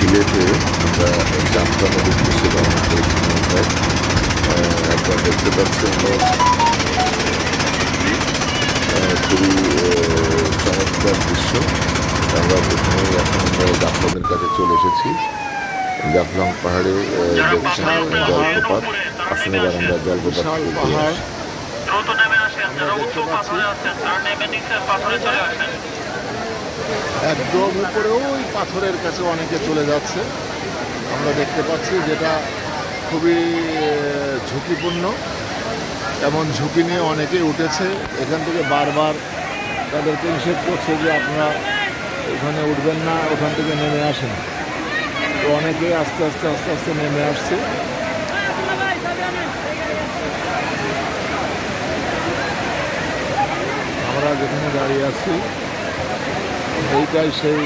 সিলেটে আমরা উদ্দেশ্যে রওনা করেছি। আপনারা দেখতে পাচ্ছেন খুবই চমৎকার দৃশ্য। আমরা প্রথমেই এখন আমরা জাফলংয়ের কাছে চলে এসেছি। জাফলং পাহাড়ে দেখছেন জলপ্রপাত। আসলে এবার আমরা জলপ্রপাত পাহাড়। দ্রুত নেমে আসেন আমরা দেখতে পাচ্ছি। পাথরে আছেন তারা নেমে নিচের পাথরে চলে আসেন একদম উপরে ওই পাথরের কাছে অনেকে চলে যাচ্ছে। আমরা দেখতে পাচ্ছি যেটা খুবই ঝুঁকিপূর্ণ। এমন ঝুঁকি নিয়ে অনেকে উঠেছে। এখান থেকে বারবার তাদেরকে নিষেধ করছে যে আপনারা ওখানে উঠবেন না, ওখান থেকে নেমে আসেন। তো অনেকেই আস্তে আস্তে আস্তে আস্তে নেমে আসছে। আমরা যেখানে দাঁড়িয়ে আছি এইটাই সেই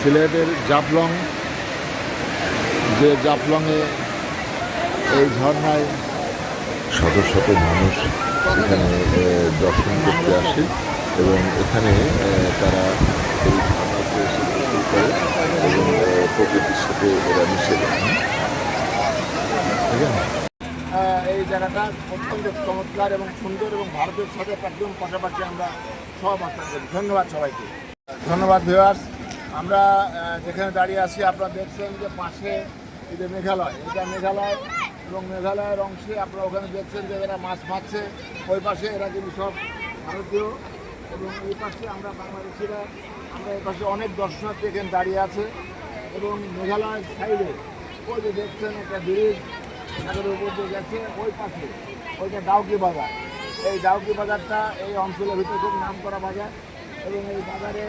সিলেটের জাফলং, যে জাফলংয়ে এই ঝর্ণায় শত শত মানুষ এখানে দর্শন করতে আসে এবং এখানে তারা এই এসে গোসল করে এবং প্রকৃতির সাথে এরা মিশে যায়। এই জায়গাটা অত্যন্ত চমৎকার এবং সুন্দর এবং ভারতের সাথে একদম পাশাপাশি আমরা করি ধন্যবাদ সবাইকে। ধন্যবাদ ভিউয়ার্স আমরা যেখানে দাঁড়িয়ে আছি, আপনারা দেখছেন যে পাশে এই যে মেঘালয়, এটা মেঘালয় এবং মেঘালয়ের অংশে আপনারা ওখানে দেখছেন যে এরা মাছ মারছে। ওই পাশে এরা কিন্তু সব ভারতীয় এবং এই পাশে আমরা বাংলাদেশিরা, আমরা এই পাশে অনেক দর্শনার্থী এখানে দাঁড়িয়ে আছে এবং মেঘালয়ের সাইডে ওই যে দেখছেন একটা ব্রিজ সাগরের উপর দিয়ে গেছে, ওই পাশে ওইটা ডাউকি বাজার। এই ডাউকি বাজারটা এই অঞ্চলের ভিতরে খুব নাম করা বাজার এবং এই বাজারে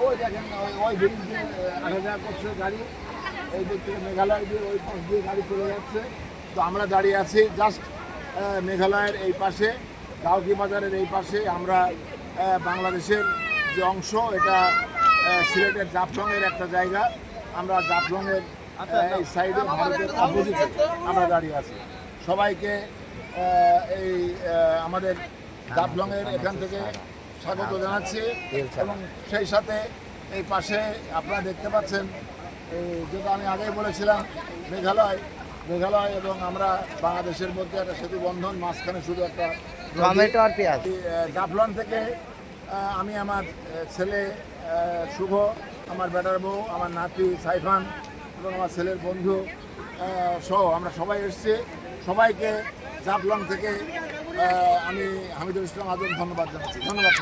ওই দেখেন ওই- আহ, আসা যাওয়া করছে গাড়ি এই দিক থেকে মেঘালয় দিয়ে ওই পাশ দিয়ে গাড়ি চলে যাচ্ছে। তো আমরা দাঁড়িয়ে আছি জাস্ট মেঘালয়ের এই পাশে ডাউকি বাজারের এই পাশে। আমরা বাংলাদেশের যে অংশ এটা সিলেটের জাফলংয়ের একটা জায়গা। আমরা জাফলংয়ের এই সাইডে ভারতের অপোজিটে আমরা দাঁড়িয়ে আছি। সবাইকে এই আমাদের জাফলংয়ের এখান থেকে স্বাগত জানাচ্ছি এবং সেই সাথে এই পাশে আপনারা দেখতে পাচ্ছেন যেটা আমি আগেই বলেছিলাম মেঘালয় মেঘালয় এবং আমরা বাংলাদেশের মধ্যে একটা সেতু বন্ধন মাঝখানে শুধু একটা। টমেটো আর পেঁয়াজ জাফলং থেকে আমি আমার ছেলে শুভ আমার বেটার বউ আমার নাতি সাইফান এবং আমার ছেলের বন্ধু সহ আমরা সবাই এসেছি সবাইকে জাফলং থেকে আমি হামিদুল ইসলাম আজম ধন্যবাদ জানাচ্ছি। ধন্যবাদ।